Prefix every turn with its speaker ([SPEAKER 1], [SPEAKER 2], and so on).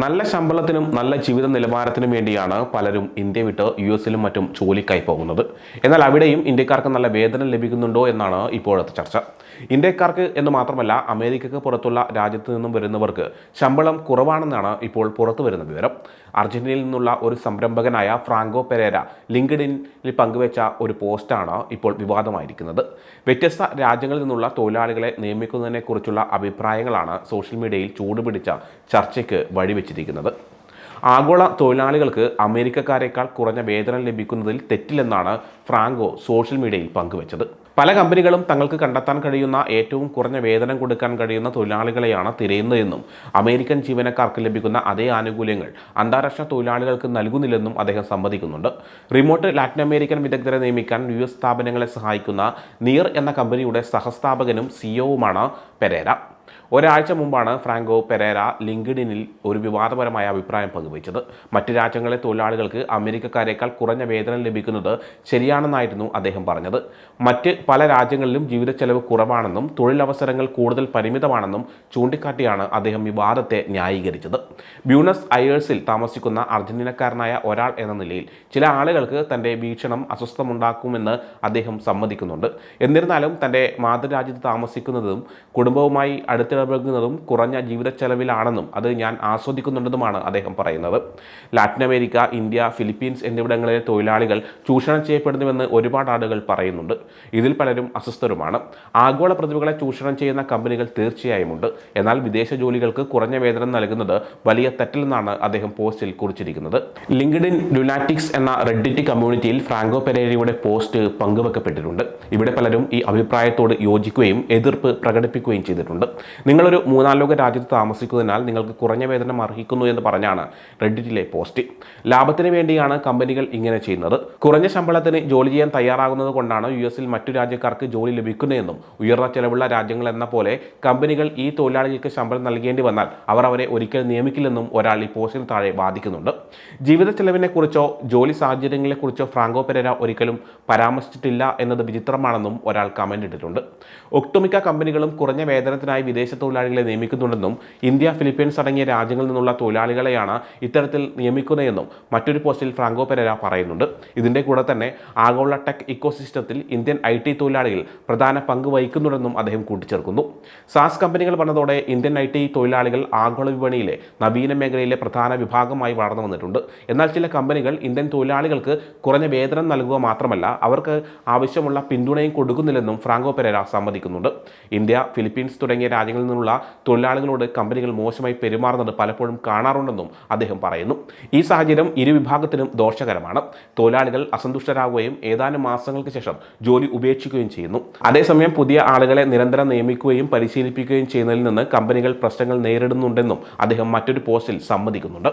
[SPEAKER 1] നല്ല ശമ്പളത്തിനും നല്ല ജീവിത നിലവാരത്തിനും വേണ്ടിയാണ് പലരും ഇന്ത്യ വിട്ട് യു എസിലും മറ്റും ജോലിക്കായി പോകുന്നത്. എന്നാൽ അവിടെയും ഇന്ത്യക്കാർക്ക് നല്ല വേതനം ലഭിക്കുന്നുണ്ടോ എന്നാണ് ഇപ്പോഴത്തെ ചർച്ച. ഇന്ത്യക്കാർക്ക് എന്ന് മാത്രമല്ല അമേരിക്കക്ക് പുറത്തുള്ള രാജ്യത്ത് നിന്നും വരുന്നവർക്ക് ശമ്പളം കുറവാണെന്നാണ് ഇപ്പോൾ പുറത്തു വരുന്ന വിവരം. അർജന്റീനയിൽ നിന്നുള്ള ഒരു സംരംഭകനായ ഫ്രാങ്കോ പെരേര ലിങ്ക്ഡിനിൽ പങ്കുവച്ച ഒരു പോസ്റ്റാണ് ഇപ്പോൾ വിവാദമായിരിക്കുന്നത്. വ്യത്യസ്ത രാജ്യങ്ങളിൽ നിന്നുള്ള തൊഴിലാളികളെ നിയമിക്കുന്നതിനെക്കുറിച്ചുള്ള അഭിപ്രായങ്ങളാണ് സോഷ്യൽ മീഡിയയിൽ ചൂടുപിടിച്ച ചർച്ചയ്ക്ക് വഴിവെച്ചിരിക്കുന്നത് ആഗോള തൊഴിലാളികൾക്ക് അമേരിക്കക്കാരെക്കാൾ കുറഞ്ഞ വേതനം ലഭിക്കുന്നതിൽ തെറ്റില്ലെന്നാണ് ഫ്രാങ്കോ സോഷ്യൽ മീഡിയയിൽ പങ്കുവച്ചത്. പല കമ്പനികളും തങ്ങൾക്ക് കണ്ടെത്താൻ കഴിയുന്ന ഏറ്റവും കുറഞ്ഞ വേതനം കൊടുക്കാൻ കഴിയുന്ന തൊഴിലാളികളെയാണ് തിരയുന്നതെന്നും അമേരിക്കൻ ജീവനക്കാർക്ക് ലഭിക്കുന്ന അതേ ആനുകൂല്യങ്ങൾ അന്താരാഷ്ട്ര തൊഴിലാളികൾക്ക് നൽകുന്നില്ലെന്നും അദ്ദേഹം സമ്മതിക്കുന്നുണ്ട്. റിമോട്ട് ലാറ്റിൻ അമേരിക്കൻ വിദഗ്ധരെ നിയമിക്കാൻ യു എസ് സ്ഥാപനങ്ങളെ സഹായിക്കുന്ന നിയർ എന്ന കമ്പനിയുടെ സഹസ്ഥാപകനും സിഇഒവുമാണ് പെരേര. ഒരാഴ്ച മുമ്പാണ് ഫ്രാങ്കോ പെരേര ലിങ്ക്ഡിനിൽ ഒരു വിവാദപരമായ അഭിപ്രായം പങ്കുവച്ചത്. മറ്റ് രാജ്യങ്ങളിലെ തൊഴിലാളികൾക്ക് അമേരിക്കക്കാരേക്കാൾ കുറഞ്ഞ വേതനം ലഭിക്കുന്നത് ശരിയാണെന്നായിരുന്നു അദ്ദേഹം പറഞ്ഞത്. മറ്റ് പല രാജ്യങ്ങളിലും ജീവിത ചെലവ് കുറവാണെന്നും തൊഴിലവസരങ്ങൾ കൂടുതൽ പരിമിതമാണെന്നും ചൂണ്ടിക്കാട്ടിയാണ് അദ്ദേഹം വിവാദത്തെ ന്യായീകരിച്ചത്. ബ്യൂണസ് അയേഴ്സിൽ താമസിക്കുന്ന അർജന്റീനക്കാരനായ ഒരാൾ എന്ന നിലയിൽ ചില ആളുകൾക്ക് തന്റെ വീക്ഷണം അസ്വസ്ഥമുണ്ടാക്കുമെന്ന് അദ്ദേഹം സമ്മതിക്കുന്നുണ്ട്. എന്നിരുന്നാലും തന്റെ മാതൃരാജ്യത്ത് താമസിക്കുന്നതും കുടുംബവുമായി അടുത്തിടപഴകുന്നതും കുറഞ്ഞ ജീവിത ചെലവിലാണെന്നും അത് ഞാൻ ആസ്വദിക്കുന്നുണ്ടെന്നുമാണ് അദ്ദേഹം പറയുന്നത്. ലാറ്റിൻ അമേരിക്ക ഇന്ത്യ ഫിലിപ്പീൻസ് എന്നിവിടങ്ങളിലെ തൊഴിലാളികൾ ചൂഷണം ചെയ്യപ്പെടുന്നുവെന്ന് ഒരുപാട് ആളുകൾ പറയുന്നുണ്ട്. ഇതിൽ പലരും അസ്വസ്ഥരുമാണ്. ആഗോള പ്രതിഭകളെ ചൂഷണം ചെയ്യുന്ന കമ്പനികൾ തീർച്ചയായുമുണ്ട്. എന്നാൽ വിദേശ ജോലികൾക്ക് കുറഞ്ഞ വേതനം നൽകുന്നത് വലിയ തെറ്റില്ലെന്നാണ് അദ്ദേഹം പോസ്റ്റിൽ കുറിച്ചിരിക്കുന്നത്. ലിങ്ക്ഡിൻ ലുനാറ്റിക്സ് എന്ന റെഡിറ്റ് കമ്മ്യൂണിറ്റിയിൽ ഫ്രാങ്കോ പെരേരിയുടെ പോസ്റ്റ് പങ്കുവെക്കപ്പെട്ടിട്ടുണ്ട്. ഇവിടെ പലരും ഈ അഭിപ്രായത്തോട് യോജിക്കുകയും എതിർപ്പ് പ്രകടിപ്പിക്കുകയും ചെയ്തിട്ടുണ്ട്. നിങ്ങളൊരു മൂന്നാം ലോക രാജ്യത്ത് താമസിക്കുന്നതിനാൽ നിങ്ങൾക്ക് കുറഞ്ഞ വേതനം അർഹിക്കുന്നു എന്ന് പറഞ്ഞാണ് റെഡിറ്റിലെ പോസ്റ്റ് ലാഭത്തിന് വേണ്ടിയാണ് കമ്പനികൾ ഇങ്ങനെ ചെയ്യുന്നത്. കുറഞ്ഞ ശമ്പളത്തിന് ജോലി ചെയ്യാൻ തയ്യാറാകുന്നത് കൊണ്ടാണ് യു എസിൽ മറ്റു രാജ്യക്കാർക്ക് ജോലി ലഭിക്കുന്നതെന്നും ഉയർന്ന ചെലവുള്ള രാജ്യങ്ങൾ എന്ന പോലെ കമ്പനികൾ ഈ തൊഴിലാളികൾക്ക് ശമ്പളം നൽകേണ്ടി വന്നാൽ അവർ അവരെ ഒരിക്കൽ നിയമിക്കില്ലെന്നും ഒരാൾ ഈ പോസ്റ്റിന് താഴെ വാദിക്കുന്നുണ്ട്. ജീവിത ചെലവിനെക്കുറിച്ചോ ജോലി സാഹചര്യങ്ങളെക്കുറിച്ചോ ഫ്രാങ്കോ പെരേര ഒരിക്കലും പരാമർശിച്ചിട്ടില്ല എന്നത് വിചിത്രമാണെന്നും ഒരാൾ കമന്റ് ഇട്ടിട്ടുണ്ട്. ഒട്ടുമിക്ക കമ്പനികളും കുറഞ്ഞ വേതനത്തിനായി വിദേശ തൊഴിലാളികളെ നിയമിക്കുന്നുണ്ടെന്നും ഇന്ത്യ ഫിലിപ്പീൻസ് അടങ്ങിയ രാജ്യങ്ങളിൽ നിന്നുള്ള തൊഴിലാളികളെയാണ് ഇത്തരത്തിൽ നിയമിക്കുന്നതെന്നും മറ്റൊരു പോസ്റ്റിൽ ഫ്രാങ്കോ പെരേര പറയുന്നുണ്ട്. ഇതിന്റെ കൂടെ തന്നെ ആഗോള ടെക് ഇക്കോസിസ്റ്റത്തിൽ ഇന്ത്യൻ ഐ ടി തൊഴിലാളികൾ പ്രധാന പങ്ക് വഹിക്കുന്നുണ്ടെന്നും അദ്ദേഹം കൂട്ടിച്ചേർക്കുന്നു. സാസ് കമ്പനികൾ വന്നതോടെ ഇന്ത്യൻ ഐ ടി തൊഴിലാളികൾ ആഗോള വിപണിയിലെ നവീന മേഖലയിലെ പ്രധാന വിഭാഗമായി വളർന്നു വന്നിട്ടുണ്ട്. എന്നാൽ ചില കമ്പനികൾ ഇന്ത്യൻ തൊഴിലാളികൾക്ക് കുറഞ്ഞ വേതനം നൽകുക മാത്രമല്ല അവർക്ക് ആവശ്യമുള്ള പിന്തുണയും കൊടുക്കുന്നില്ലെന്നും ഫ്രാങ്കോ പെരേര സമ്മതിക്കുന്നുണ്ട്. ഇന്ത്യ ഫിലിപ്പീൻസ് തുടങ്ങിയ രാജ്യങ്ങളിൽ നിന്നുള്ള തൊഴിലാളികളോട് കമ്പനികൾ മോശമായി പെരുമാറുന്നത് പലപ്പോഴും കാണാറുണ്ടെന്നും അദ്ദേഹം പറയുന്നു. ഈ സാഹചര്യം ഇരുവിഭാഗത്തിനും ദോഷകരമാണ്. തൊഴിലാളികൾ അസന്തുഷ്ടരാകുകയും ഏതാനും മാസങ്ങൾക്ക് ശേഷം ജോലി ഉപേക്ഷിക്കുകയും ചെയ്യുന്നു. അതേസമയം പുതിയ ആളുകളെ നിരന്തരം നിയമിക്കുകയും പരിശീലിപ്പിക്കുകയും ചെയ്യുന്നതിൽ നിന്ന് കമ്പനികൾ പ്രശ്നങ്ങൾ നേരിടുന്നുണ്ടെന്നും അദ്ദേഹം മറ്റൊരു പോസ്റ്റിൽ സമ്മതിക്കുന്നുണ്ട്.